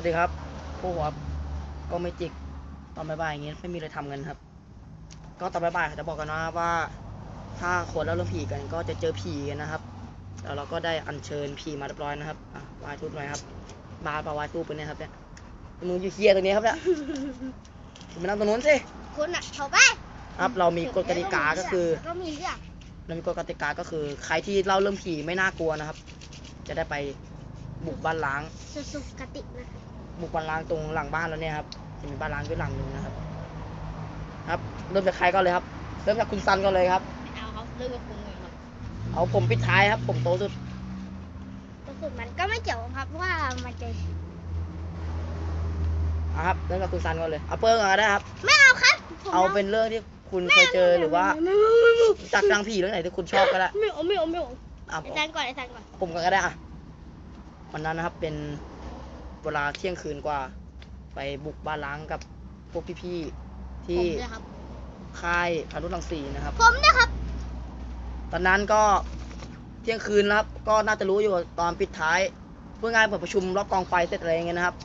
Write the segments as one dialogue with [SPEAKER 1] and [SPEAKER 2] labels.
[SPEAKER 1] วัสดีครับพวกผมครับก็ไม่จิกตอนบ่ายๆอย่างเงี้ยไม่มีอะไรทำกันครับ ก็ตอนบ่ายๆเขาจะบอกกันนะว่า ถ้าคนแล้วเรื่องผีกันก็จะเจอผีกันนะครับแล้วเราก็ได้อัญเชิญผีมาเรียบร้อยนะครับอะวายทูบหน่อยครับบาร์ปะวายทูบเป็นเนี่ยครับเนี่ยมึงอยู่เคลียร์ตรงนี้ครับเนี่ยคุณไปนั่งตรงนู้นสิ
[SPEAKER 2] คุณอะเขาไป
[SPEAKER 1] ครับเรามีกฎกติกาก็คือ
[SPEAKER 2] แล้วก็มีเรื่อง
[SPEAKER 1] เรามีกฎกติกาก็คือ ใครที่เล่าเรื่องผีไม่น่ากลัวนะครับ จะได้ไปบุกบ้านล้าง
[SPEAKER 2] สุสุกตินะคะ
[SPEAKER 1] บุ กบ้านล้างตรงหลังบ้านแล้วเนี่ยครับจะมีบ้านล้างด้วยหลังหนึ่งนะครับ ครับเริ่มจากใครก่อนเลยครับ เริ่มจากคุณซันก่อนเลยครับ
[SPEAKER 2] ไม่เอาครับเรื่องกับคุณเลยครับ
[SPEAKER 1] เอาผมปิดท้ายครับ ผมโตสุด
[SPEAKER 2] ก็คือมันก็ไม่เกี่ยวครับว่ามันจะ
[SPEAKER 1] อะครับ เริ่มจากคุณซันก่อนเลยเอาเปิ้ลก่อนก็ได้ครับ
[SPEAKER 2] ไม่เอาครับผม
[SPEAKER 1] เอาเป็นเรื่องที่คุณเคยเจอหรือว่า
[SPEAKER 2] ไม่ไม่ไม่ไม่
[SPEAKER 1] จากทางผีเรื่องไหนที่คุณชอบก็ได้
[SPEAKER 2] ไม่เอาไม่เอาไม่เอา
[SPEAKER 1] อะ
[SPEAKER 2] ไอ้ซันก่อนไอ้ซันก่อน
[SPEAKER 1] ผมก่อนก็ได้อะวันนั้นนะครับเป็น เวลาเที่ยงคืนกว่า ไปบุกบ้านล้างกับพวกพี่ๆ
[SPEAKER 2] ผ
[SPEAKER 1] ที่
[SPEAKER 2] มด้วยครับ
[SPEAKER 1] ค่ายพานุรังสีนะครับ
[SPEAKER 2] ผมด้วยครับ
[SPEAKER 1] ตอนนั้นก็เที่ยงคืนแล้วครับ ก็น่าจะรู้อยู่ตอนปิดท้าย เพื่องานเปิดประชุมรอบกองไฟเสร็จอะไรอย่างเงี้ยนะครับ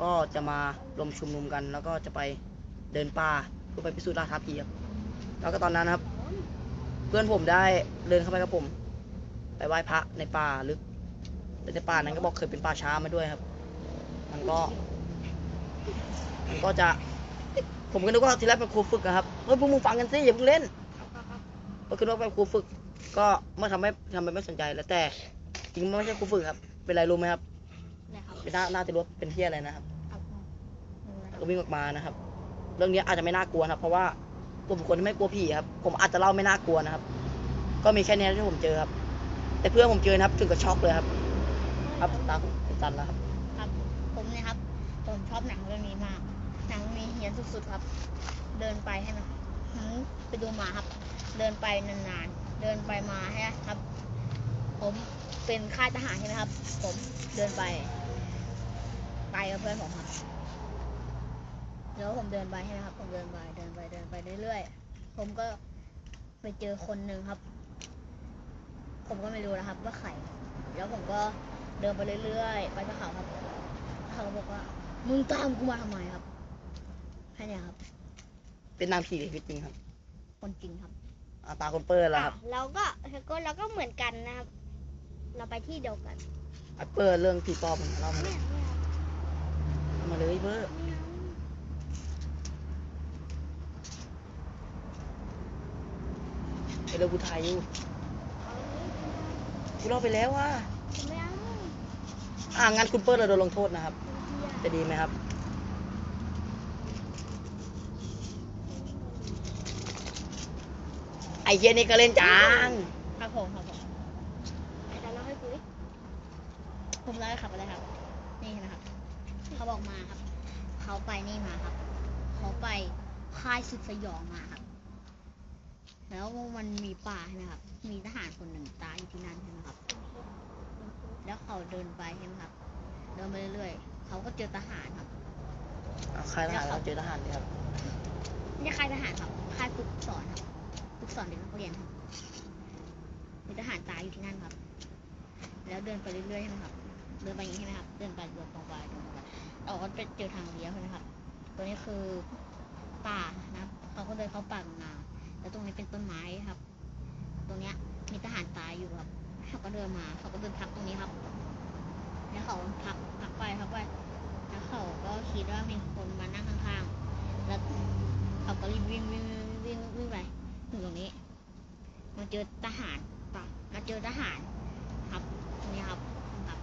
[SPEAKER 1] ก็จะมารวมชุมนุมกัน แล้วก็จะไปเดินป่าเพื่อไปพิสูจน์ราท้าผีครับแล้วก็ตอนนั้นนะครับ เพื่อนผมได้เดินเข้าไปกับผม ไปไหว้พระในป่าลึก แต่ในป่านั้นก็บอกเคยเป็นป่าช้ามาด้วยครับ มันก็ มันก็จะ ผมก็นึกว่าทีแรกเป็นครูฝึกอะครับเฮ้ยพวกมึงฟังกันสิอย่าเพิ่งเล่นก็คือว่าเป็นครูฝึก ก็ไม่ทำให้ทำไปไม่สนใจแล้วแต่จริงๆไม่ใช่ครูฝึกครับ เป็นไรรู้ไหมครับ
[SPEAKER 2] นะครับ
[SPEAKER 1] เป็นหน้าหน้าจะรู้ว่าเป็นเที่ยอะไรนะครับ
[SPEAKER 2] ครับ
[SPEAKER 1] ก็วิ่งออกมานะครับ เรื่องนี้อาจจะไม่น่ากลัวนะครับ เพราะว่าตัวบุคคลที่ไม่กลัวผีครับ ผมอาจจะเล่าไม่น่ากลัวนะครับ ก็มีแค่นี้ที่ผมเจอครับ แต่เพื่อนผมเจอนะครับ ถึงกับช็อกเลยครับ ครับตามจันแล้วครับ
[SPEAKER 2] ครับ ผมเนี่ยครับ ผมชอบหนังเรื่องนี้มาก หนังมีเฮียนสุดๆครับ เดินไปให้มันหืมไปดูหมาครับ เดินไปนานๆ เดินไปมาให้ครับ ผมเป็นค่ายทหารใช่ไหมครับ ผมเดินไป ไปกับเพื่อนผมครับแล้วผมเดินไปใช่ไหมครับ ผมเดินไปเดินไปเดินไปเรื่อยๆ ผมก็ไปเจอคนหนึ่งครับ ผมก็ไม่รู้นะครับว่าใคร แล้วผมก็ เดินไปเรื่อยๆ ไปกับเขาครับเขาบอกว่า มึงตามกูมาทำไมครับแค่เนี้ยครับ
[SPEAKER 1] เป็นนางผีในชีวิตจริงครับ
[SPEAKER 2] คนจริงครับ
[SPEAKER 1] อ่าตาคนเปิดแล้วครับ
[SPEAKER 2] เราก็ก็เราก็เหมือนกันนะครับ เราไปที่เดียวกัน
[SPEAKER 1] อะเปิดเรื่องผีปอบมันเล่ามาเลยเอามาเลยเบอร์ไอเรื่องกูถ่ายอยู่กูเล่าไปแล้วว่า
[SPEAKER 2] ไม่เอา
[SPEAKER 1] อ่างั้นคุณเปิ้ลเราโดนลงโทษนะครับ จะดีไหมครับ ไอ้เหี้ยนี่ก็เล่นจัง
[SPEAKER 2] ครับผมครับผมอาจารย์เล่าให้คุยผมเล่าให้ขับอะไรครับ นี่นะครับ เขาบอกมาครับ เขาไปนี่มาครับ เขาไปค่ายสุดสยองมาครับ แล้วมันมีป่าใช่ไหมครับ มีทหารคนหนึ่งตายอยู่ที่นั่นใช่ไหมครับ แล้วเขาเดินไปใช่ไหมครับ เดินไปเรื่อยๆเขาก็เจอทหารครับ
[SPEAKER 1] อะค่ายทหารเราเจอทหารเลยครับ
[SPEAKER 2] ไม่ใช่ค่ายทหารครับค่ายฝึกสอนครับฝึกสอนเด็กนักเรียนครับมีทหารตายอยู่ที่นั่นครับ แล้วเดินไปเรื่อยๆใช่ไหมครับ เดินไปอย่างนี้ใช่ไหมครับ เดินไปเดินตรงไปเดินตรงไปเราก็ไปเจอทางเลี้ยวใช่ไหมครับ ตัวนี้คือป่านะครับเขาก็เดินเข้าป่ามาแล้วตรงนี้เป็นต้นไม้ครับ ตรงเนี้ยมีทหารตายอยู่ครับ เขาก็เดินมา เขาก็เดินพักตรงนี้ครับ แล้วเขาพักพักไปพักไปแล้วเขาก็คิดว่ามีคนมานั่งข้างๆ แล้วเขาก็รีบวิ่งวิ่งวิ่งวิ่งวิ่งไปถึงตรงนี้ มาเจอทหารปะมาเจอทหาร ครับตรงนี้ครับครับ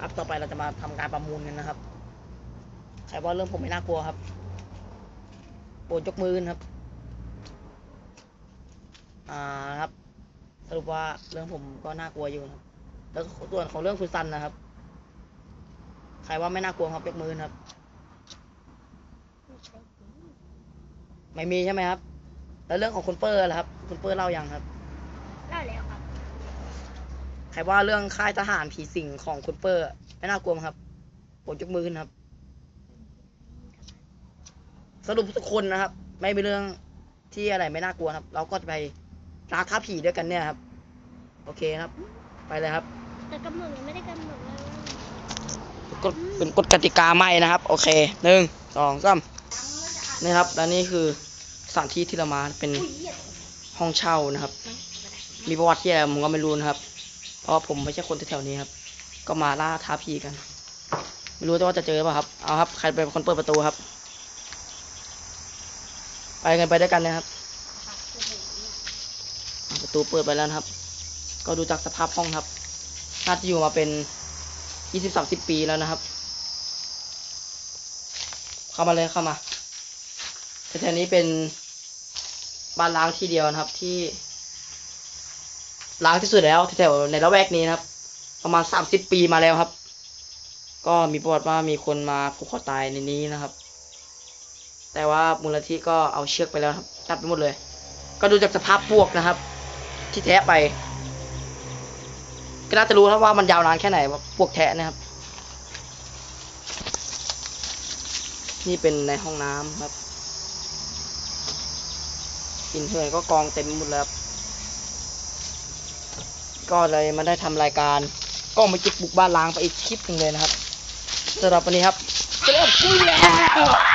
[SPEAKER 1] ครับต่อไปเราจะมาทำการประมูลกันนะครับ ใครว่าเรื่องผมไม่น่ากลัวครับโปรดยกมือนครับ อ่าครับ สรุปว่าเรื่องผมก็น่ากลัวอยู่นะครับแล้วส่วนของเรื่องคุณซันนะครับ ใครว่าไม่น่ากลัวครับยกมือครับ ไม่มีใช่ไหมครับ แล้วเรื่องของคุณเปอร์ล่ะครับ คุณเปอร์เล่ายังครับ
[SPEAKER 2] เล่าแล้วครับ
[SPEAKER 1] ใครว่าเรื่องค่ายทหารผีสิงของคุณเปอร์ไม่น่ากลัวมั้งครับโปรดยกมือขึ้นครับ สรุปทุกคนนะครับ ไม่เป็นเรื่องที่อะไรไม่น่ากลัวครับ เราก็จะไป ล่าท้าผีด้วยกันเนี่ยครับ โอเคครับ ไปเลยครับ
[SPEAKER 2] แต่กำหนดยังไม่ได้กำหนดเลย
[SPEAKER 1] กฎเป็นกฎกติกาใหม่นะครับ โอเคหนึ่งสองสามนี่ครับ แล้วนี่คือสถานที่ที่เรามาเป็นห้องเช่านะครับ มีประวัติที่อะไรผมก็ไม่รู้นะครับ เพราะว่าผมไม่ใช่คนแถวๆนี้ครับ ก็มาล่าท้าผีกัน ไม่รู้ว่าจะเจอหรือเปล่าครับ เอาครับ ใครเป็นคนเปิดประตูครับ ไปกันไปด้วยกันนะครับ ประตูเปิดไปแล้วครับ ก็ดูจากสภาพห้องครับ น่าจะอยู่มาเป็นยี่สิบสามสิบปีแล้วนะครับ เข้ามาเลยเข้ามาแต่แถวนี้เป็นบ้านล้างที่เดียวนะครับ ที่ล้างที่สุดแล้วแถวในละแวกนี้นะครับ ประมาณสามสิบปีมาแล้วครับ ก็มีประวัติว่ามีคนมาผูกคอตายในนี้นะครับ แต่ว่ามูลนิธิก็เอาเชือกไปแล้วครับตัดไปหมดเลย ก็ดูจากสภาพปวกนะครับ ที่แทะไป ก็น่าจะรู้แล้วว่ามันยาวนานแค่ไหนว่าพวกแทะนะครับ นี่เป็นในห้องน้ำครับกินเหื่อยก็กองเต็มหมดแล้วก็เลยมาได้ทำรายการกล้องมาจิกบุกบ้านล้างไปอีกคลิปหนึ่งเลยนะครับสำหรับวันนี้ครับจะเริ่มคุยแล้ว